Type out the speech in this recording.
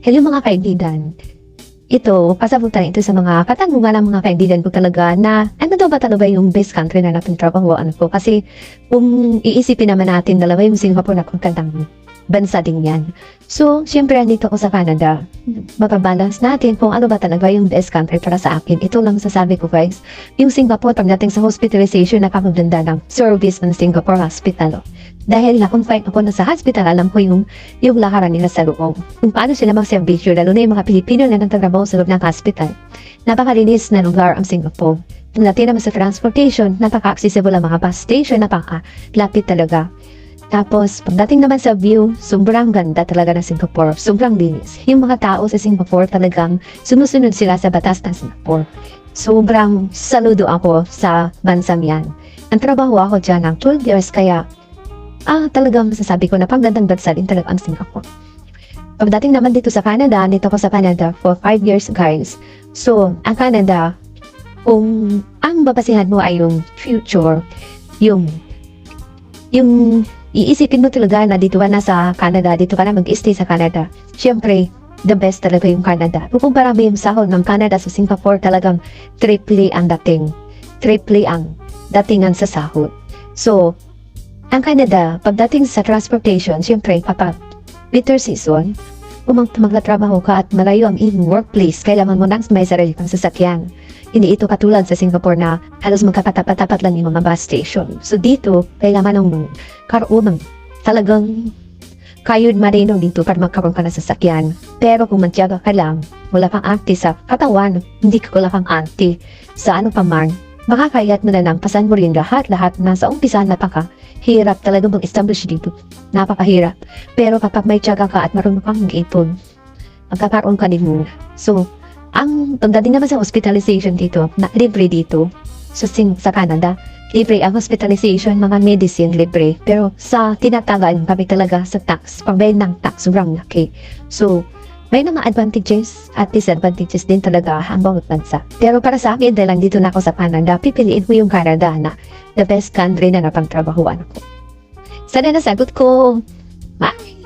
Hello mga kaibigan. Ito, pasabutan ito sa mga katanungan ng mga kaibigan ko talaga na ano daw ba talaga yung best country na natin trabahoan ko? Kasi kung iisipin naman natin dalawa yung Singapore na kung bansa din yan. So, syempre andito ako sa Canada. Mapabalance natin kung ano ba talaga yung best country para sa akin. Ito lang sasabi ko guys. Yung Singapore, pagdating sa hospitalization, napakaganda ng service ng Singapore Hospital. Dahil na-confine ako na sa hospital, alam ko yung, yung lakaran nila sa loob. Kung paano sila mag-servisyo, lalo na yung mga Pilipino na nagtatrabaho sa loob ng hospital. Napakalinis na lugar ang Singapore. Pagdating naman sa transportation, napaka-accessible ang mga bus station, napaka-lapit talaga. Tapos, pagdating naman sa view, sobrang ganda talaga ng Singapore. Sobrang linis. Yung mga tao sa Singapore talagang sumusunod sila sa batas ng Singapore. Sobrang saludo ako sa bansang yan. Ang trabaho ako dyan ng 12 years kaya ah, talagang masasabi ko na pagdadang bansa din talaga ang Singapore. Pagdating naman dito sa Canada, dito ko sa Canada for 5 years guys. So, ang Canada, kung ang babasihan mo ay yung future, yung yung iisipin mo talaga na dito ka na sa Canada, dito ka na mag-stay sa Canada. Siyempre, the best talaga yung Canada. Kung kumpara mo yung sahod ng Canada sa Singapore, talagang triple ang dating. Triple ang datingan sa sahod. So, ang Canada, pagdating sa transportation, siyempre, kapag winter season, kung mag magtatrabaho ka at malayo ang iyong workplace, kailangan mo nang may sarili kang sasakyan. Hindi ito katulad sa Singapore na halos magkakatapat-tapat lang yung mga bus station. So dito, kailangan ng karoon ng talagang kayod marino dito para magkaroon ka ng sasakyan. Pero kung magtiyaga ka lang, wala kang anti sa katawan, hindi ka wala kang anti sa ano pa man, makakayat mo na lang pasan mo rin lahat-lahat na sa umpisa napaka hirap talaga mag-establish dito. Napakahirap. Pero kapag may tiyaga ka at marunong kang mag-ipon, magkakaroon ka din muna. So, ang pagdating naman sa hospitalization dito, na libre dito, sa, Sing- sa Canada, libre ang hospitalization, mga medicine, libre. Pero sa tinatagal kami talaga sa tax, pambayad ng tax, sobrang laki. So, may mga advantages at disadvantages din talaga ang bawat bansa. Pero para sa akin, dahil dito na ako sa Canada, pipiliin ko yung Canada na the best country na napagtrabahuan ko. Sana nasagot ko. Bye!